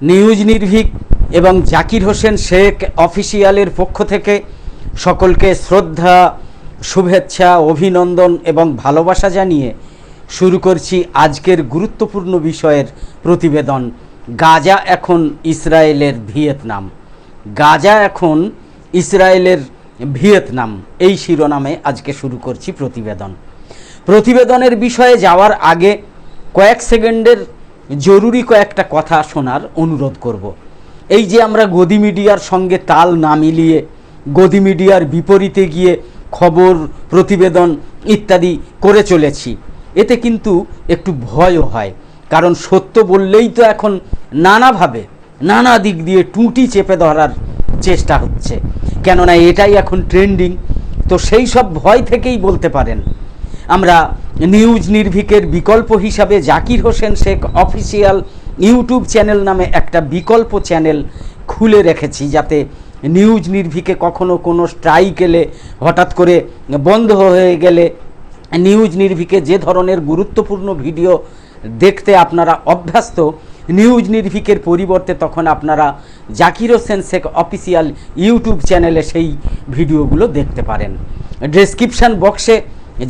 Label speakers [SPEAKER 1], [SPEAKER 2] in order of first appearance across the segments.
[SPEAKER 1] News Nirbhik এবং জাকির হোসেন শেখ অফিসিয়ালের পক্ষ থেকে সকলকে শ্রদ্ধা, শুভেচ্ছা, অভিনন্দন এবং ভালোবাসা জানিয়ে শুরু করছি আজকের গুরুত্বপূর্ণ বিষয়ের প্রতিবেদন, গাজা এখন ইসরায়েলের ভিয়েতনাম। গাজা এখন ইসরায়েলের ভিয়েতনাম। এই শিরোনামে আজকে শুরু করছি প্রতিবেদন। প্রতিবেদনের বিষয়ে যাওয়ার আগে কয়েক সেকেন্ডের জরুরি কয়েকটা কথা শোনার অনুরোধ করব। এই যে আমরা গদি মিডিয়ার সঙ্গে তাল না মিলিয়ে, গদি মিডিয়ার বিপরীতে গিয়ে খবর, প্রতিবেদন ইত্যাদি করে চলেছি, এতে কিন্তু একটু ভয়ও হয়। কারণ সত্য বললেই তো এখন নানাভাবে, নানা দিক দিয়ে টুটি চেপে ধরার চেষ্টা হচ্ছে। কেননা এটাই এখন ট্রেন্ডিং, তো সেই সব ভয় থেকেই বলতে পারেন। আমরা নিউজ নির্ভীকের বিকল্প হিসাবে Zakir Hossain Sheikh official YouTube channel নামে একটা বিকল্প চ্যানেল খুলে রেখেছি যাতে নিউজ নির্ভীকে কখনো কোনো স্ট্রাইক এলে হঠাৎ করে বন্ধ হয়ে গেলে নিউজ নির্ভীকে যে ধরনের গুরুত্বপূর্ণ ভিডিও দেখতে আপনারা অভ্যস্ত, নিউজ নির্ভীকের পরিবর্তে তখন আপনারা জাকির হোসেন শেখ অফিসিয়াল ইউটিউব চ্যানেলে সেই ভিডিওগুলো দেখতে পারেন। ডেসক্রিপশান বক্সে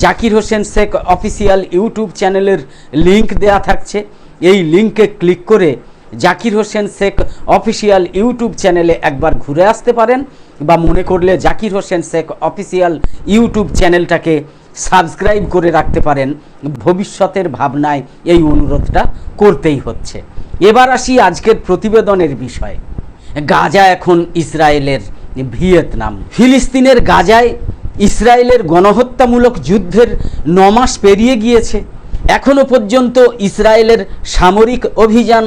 [SPEAKER 1] জাকির হোসেন শেখ অফিসিয়াল ইউটিউব চ্যানেলের লিংক দেয়া থাকছে। এই লিংকে ক্লিক করে জাকির হোসেন শেখ অফিসিয়াল ইউটিউব চ্যানেলে একবার ঘুরে আসতে পারেন বা মনে করলে জাকির হোসেন শেখ অফিসিয়াল ইউটিউব চ্যানেলটাকে সাবস্ক্রাইব করে রাখতে পারেন। ভবিষ্যতের ভাবনায় এই অনুরোধটা করতেই হচ্ছে। এবার আসি আজকের প্রতিবেদনের বিষয়। গাজা এখন ইসরায়েলের ভিয়েতনাম। ফিলিস্তিনের গাজায় ইসরায়েলের গণহত্যামূলক যুদ্ধের নমাস পেরিয়ে গিয়েছে। এখনও পর্যন্ত ইসরায়েলের সামরিক অভিযান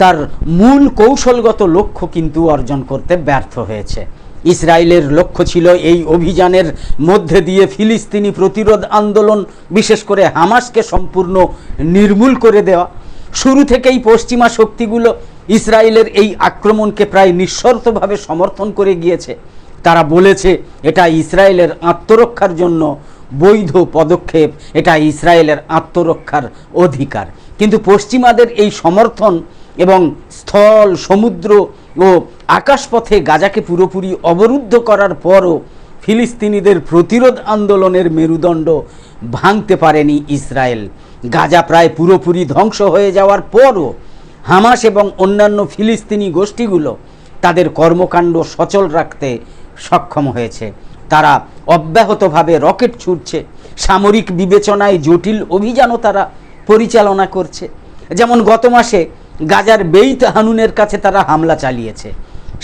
[SPEAKER 1] তার মূল কৌশলগত লক্ষ্য কিন্তু অর্জন করতে ব্যর্থ হয়েছে। ইসরায়েলের লক্ষ্য ছিল এই অভিযানের মধ্যে দিয়ে ফিলিস্তিনি প্রতিরোধ আন্দোলন, বিশেষ করে হামাসকে সম্পূর্ণ নির্মূল করে দেওয়া। শুরু থেকেই পশ্চিমা শক্তিগুলো ইসরায়েলের এই আক্রমণকে প্রায় নিঃশর্তভাবে সমর্থন করে গিয়েছে। তারা বলেছে, এটা ইসরায়েলের আত্মরক্ষার জন্য বৈধ পদক্ষেপ, এটা ইসরায়েলের আত্মরক্ষার অধিকার। কিন্তু পশ্চিমাদের এই সমর্থন এবং স্থল, সমুদ্র ও আকাশপথে গাজাকে পুরোপুরি অবরুদ্ধ করার পরও ফিলিস্তিনিদের প্রতিরোধ আন্দোলনের মেরুদণ্ড ভাঙতে পারেনি ইসরায়েল। গাজা প্রায় পুরোপুরি ধ্বংস হয়ে যাওয়ার পরও হামাস এবং অন্যান্য ফিলিস্তিনি গোষ্ঠীগুলো তাদের কর্মকাণ্ড সচল রাখতে সক্ষম হয়েছে। তারা অব্যাহতভাবে রকেট ছুটছে সামরিক বিবেচনায় জটিল অভিযানও তারা পরিচালনা করছে। যেমন গত মাসে গাজার বেইত হানুনের কাছে তারা হামলা চালিয়েছে।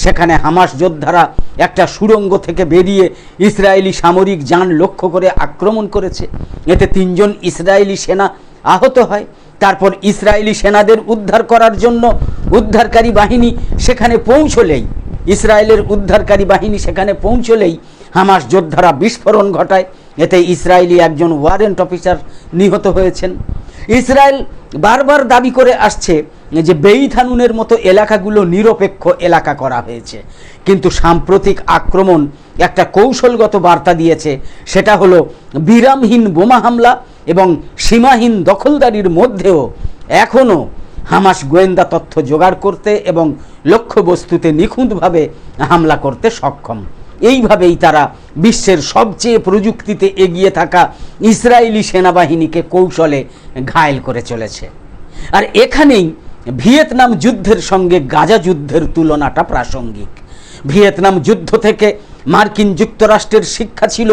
[SPEAKER 1] সেখানে হামাস যোদ্ধারা একটা সুড়ঙ্গ থেকে বেরিয়ে ইসরায়েলি সামরিক যান লক্ষ্য করে আক্রমণ করেছে। এতে তিনজন ইসরায়েলি সেনা আহত হয়। তারপর ইসরায়েলি সেনাদের উদ্ধার করার জন্য উদ্ধারকারী বাহিনী সেখানে পৌঁছলেই ইসরায়েলের উদ্ধারকারী বাহিনী সেখানে পৌঁছলেই হামাস যোদ্ধারা বিস্ফোরণ ঘটায়। এতে ইসরায়েলি একজন ওয়ারেন্ট অফিসার নিহত হয়েছেন। ইসরায়েল বারবার দাবি করে আসছে যে বেইথানুনের মতো এলাকাগুলো নিরপেক্ষ এলাকা করা হয়েছে। কিন্তু সাম্প্রতিক আক্রমণ একটা কৌশলগত বার্তা দিয়েছে। সেটা হলো বিরামহীন বোমা হামলা এবং সীমাহীন দখলদারির মধ্যেও এখনও হামাস গোয়েন্দা তথ্য জোগাড় করতে এবং লক্ষ্যবস্তুতে নিখুঁতভাবে হামলা করতে সক্ষম। এইভাবেই তারা বিশ্বের সবচেয়ে প্রযুক্তিতে এগিয়ে থাকা ইসরায়েলি সেনাবাহিনীকে কৌশলে ঘায়েল করে চলেছে। আর এখানেই ভিয়েতনাম যুদ্ধের সঙ্গে গাজা যুদ্ধের তুলনাটা প্রাসঙ্গিক। ভিয়েতনাম যুদ্ধ থেকে মার্কিন যুক্তরাষ্ট্রের শিক্ষা ছিল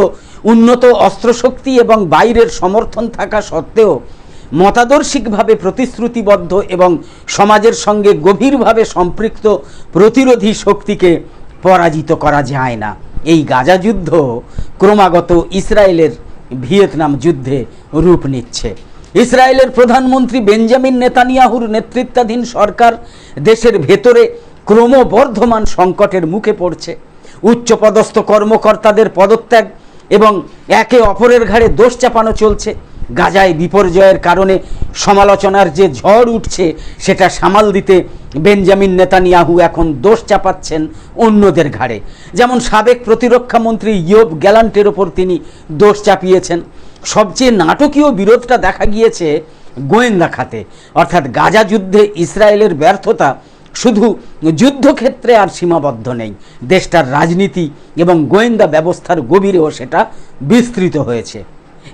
[SPEAKER 1] উন্নত অস্ত্রশক্তি এবং বাইরের সমর্থন থাকা সত্ত্বেও মতাদর্শিকভাবে প্রতিশ্রুতিবদ্ধ এবং সমাজের সঙ্গে গভীরভাবে সম্পৃক্ত প্রতিরোধী শক্তিকে পরাজিত করা যায় না। এই গাজা যুদ্ধ ক্রমাগত ইসরায়েলের ভিয়েতনাম যুদ্ধে রূপ নিচ্ছে। ইসরায়েলের প্রধানমন্ত্রী বেঞ্জামিন নেতানিয়াহুর নেতৃত্বাধীন সরকার দেশের ভেতরে ক্রমবর্ধমান সংকটের মুখে পড়ছে। উচ্চপদস্থ কর্মকর্তাদের পদত্যাগ এবং একে অপরের ঘাড়ে দোষ চাপানো চলছে। গাজায় বিপর্যয়ের কারণে সমালোচনার যে ঝড় উঠছে, সেটা সামাল দিতে বেঞ্জামিন নেতানিয়াহু এখন দোষ চাপাচ্ছেন অন্যদের ঘাড়ে। যেমন সাবেক প্রতিরক্ষা মন্ত্রী ইয়োব গ্যালান্টের ওপর তিনি দোষ চাপিয়েছেন। সবচেয়ে নাটকীয় বিরোধটা দেখা গিয়েছে গোয়েন্দা খাতে। অর্থাৎ গাজা যুদ্ধে ইসরায়েলের ব্যর্থতা শুধু যুদ্ধক্ষেত্রে আর সীমাবদ্ধ নেই। দেশটার রাজনীতি এবং গোয়েন্দা ব্যবস্থার গভীরেও সেটা বিস্তৃত হয়েছে।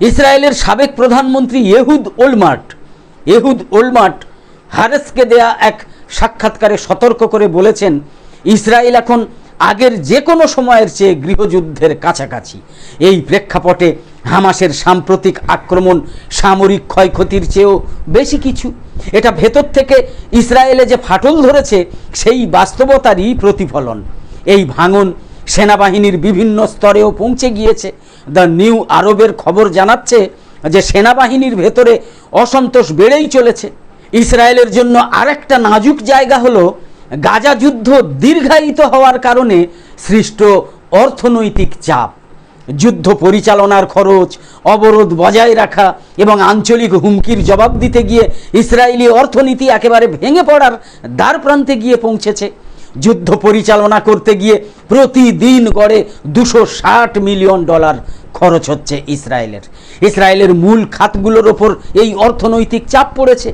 [SPEAKER 1] ইসরায়েলের সাবেক প্রধানমন্ত্রী এহুদ ওলমার্ট এহুদ ওলমার্ট হারেসকে দেয়া এক সাক্ষাৎকারে সতর্ক করে বলেছেন, ইসরায়েল এখন আগের যে কোনো সময়ের চেয়ে গৃহযুদ্ধের কাছাকাছি। এই প্রেক্ষাপটে হামাসের সাম্প্রতিক আক্রমণ সামরিক ক্ষয়ক্ষতির চেয়েও বেশি কিছু। এটা ভেতর থেকে ইসরায়েলে যে ফাটল ধরেছে, সেই বাস্তবতারই প্রতিফলন। এই ভাঙন সেনাবাহিনীর বিভিন্ন স্তরেও পৌঁছে গিয়েছে। দ্য নিউ আরবের খবর জানাচ্ছে যে সেনাবাহিনীর ভেতরে অসন্তোষ বেড়েই চলেছে। ইসরায়েলের জন্য আরেকটা নাজুক জায়গা হলো গাজা যুদ্ধ দীর্ঘায়িত হওয়ার কারণে সৃষ্ট অর্থনৈতিক চাপ। যুদ্ধ পরিচালনার খরচ, অবরোধ বজায় রাখা এবং আঞ্চলিক হুমকির জবাব দিতে গিয়ে ইসরায়েলি অর্থনীতি একেবারে ভেঙে পড়ার দ্বার প্রান্তে গিয়ে পৌঁছেছে। যুদ্ধ পরিচালনা করতে গিয়ে প্রতিদিন গড়ে দুশো মিলিয়ন ডলার খরচ হচ্ছে ইসরায়েলের। ইসরায়েলের মূল খাতগুলোর ওপর এই অর্থনৈতিক চাপ পড়েছে।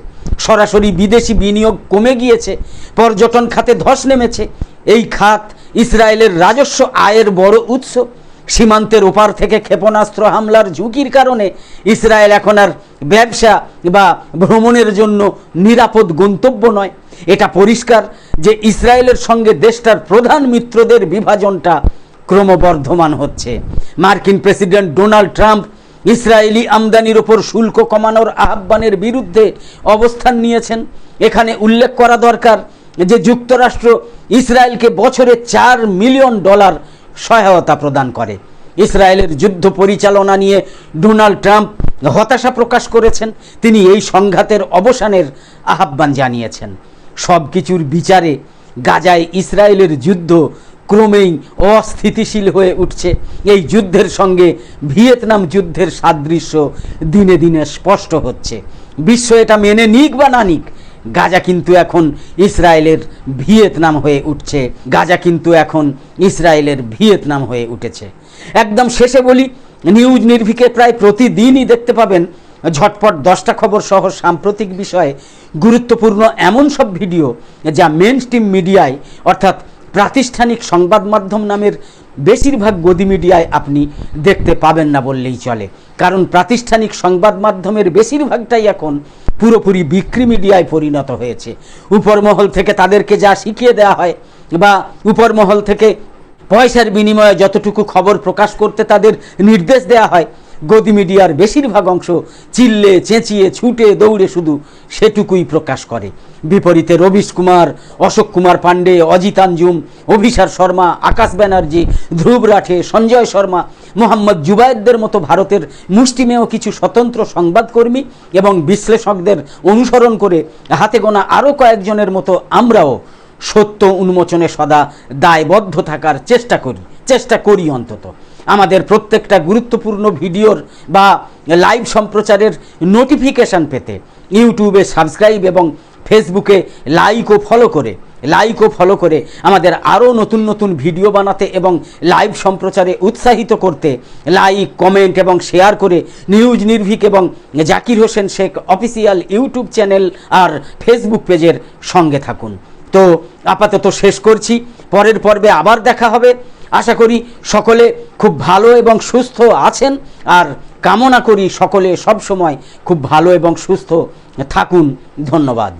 [SPEAKER 1] সরাসরি বিদেশি বিনিয়োগ কমে গিয়েছে, পর্যটন খাতে ধস নেমেছে। এই খাত ইসরায়েলের রাজস্ব আয়ের বড় উৎস। সীমান্তের ওপার থেকে ক্ষেপণাস্ত্র হামলার ঝুঁকির কারণে ইসরায়েল এখন আর ব্যবসা বা ভ্রমণের জন্য নিরাপদ গন্তব্য নয়। এটা পরিষ্কার যে ইসরায়েলের সঙ্গে দেশটার প্রধান মিত্রদের বিভাজনটা ক্রমবর্ধমান হচ্ছে। মার্কিন প্রেসিডেন্ট ডোনাল্ড ট্রাম্প ইসরায়েলি আমদানির ওপর শুল্ক কমানোর আহ্বানের বিরুদ্ধে অবস্থান নিয়েছেন। এখানে উল্লেখ করা দরকার যে যুক্তরাষ্ট্র ইসরায়েলকে বছরে চার মিলিয়ন ডলার সহায়তা প্রদান করে। ইসরায়েলের যুদ্ধ পরিচালনা নিয়ে ডোনাল্ড ট্রাম্প হতাশা প্রকাশ করেছেন। তিনি এই সংঘাতের অবসানের আহ্বান জানিয়েছেন। সব কিছুর বিচারে গাজায় ইসরায়েলের যুদ্ধ ক্রমেই অস্থিতিশীল হয়ে উঠছে। এই যুদ্ধের সঙ্গে ভিয়েতনাম যুদ্ধের সাদৃশ্য দিনে দিনে স্পষ্ট হচ্ছে। বিশ্ব এটা মেনে নিক বা না নিক, গাজা কিন্তু এখন ইসরায়েলের ভিয়েতনাম হয়ে উঠছে। গাজা কিন্তু এখন ইসরায়েলের ভিয়েতনাম হয়ে উঠেছে। একদম শেষে বলি, নিউজ নির্ভিকে প্রায় প্রতিদিনই দেখতে পাবেন ঝটপট দশটা খবর সহ সাম্প্রতিক বিষয়ে গুরুত্বপূর্ণ এমন সব ভিডিও যা মেন স্ট্রিম মিডিয়ায় অর্থাৎ প্রাতিষ্ঠানিক সংবাদ মাধ্যম নামের বেশিরভাগ গদি মিডিয়ায় আপনি দেখতে পাবেন না বললেই চলে। কারণ প্রাতিষ্ঠানিক সংবাদ মাধ্যমের বেশিরভাগটাই এখন পুরোপুরি বিক্রি মিডিয়ায় পরিণত হয়েছে। উপরমহল থেকে তাদেরকে যা শিখিয়ে দেওয়া হয় বা উপরমহল থেকে পয়সার বিনিময়ে যতটুকু খবর প্রকাশ করতে তাদের নির্দেশ দেওয়া হয় গদি মিডিয়ার বেশিরভাগ অংশ চিল্লে, চেঁচিয়ে, ছুটে, দৌড়ে শুধু সেটুকুই প্রকাশ করে। বিপরীতে রবিশ কুমার, অশোক কুমার পাণ্ডে অজিতাঞ্জুম অভিসার শর্মা, আকাশ ব্যানার্জি, ধ্রুব রাঠে, সঞ্জয় শর্মা, মোহাম্মদ জুবায়েদদের মতো ভারতের মুষ্টিমেয় কিছু স্বতন্ত্র সংবাদকর্মী এবং বিশ্লেষকদের অনুসরণ করে হাতে গোনা আরও কয়েকজনের মতো আমরাও সত্য উন্মোচনে সদা দায়বদ্ধ থাকার চেষ্টা করি চেষ্টা করি অন্তত। আমাদের প্রত্যেকটা গুরুত্বপূর্ণ ভিডিওর বা লাইভ সম্প্রচারের নোটিফিকেশান পেতে ইউটিউবে সাবস্ক্রাইব এবং ফেসবুকে লাইক ও ফলো করে লাইক ও ফলো করে আমাদের আরও নতুন নতুন ভিডিও বানাতে এবং লাইভ সম্প্রচারে উৎসাহিত করতে লাইক কমেন্ট এবং শেয়ার করে নিউজ নির্ভীক এবং Zakir Hossain Sheikh official YouTube channel আর ফেসবুক পেজের সঙ্গে থাকুন। তো আপাতত শেষ করছি। পরের পর্বে আবার দেখা হবে। আশা করি সকলে খুব ভালো এবং সুস্থ আছেন, আর কামনা করি সকলে সব সময় খুব ভালো এবং সুস্থ থাকুন। ধন্যবাদ।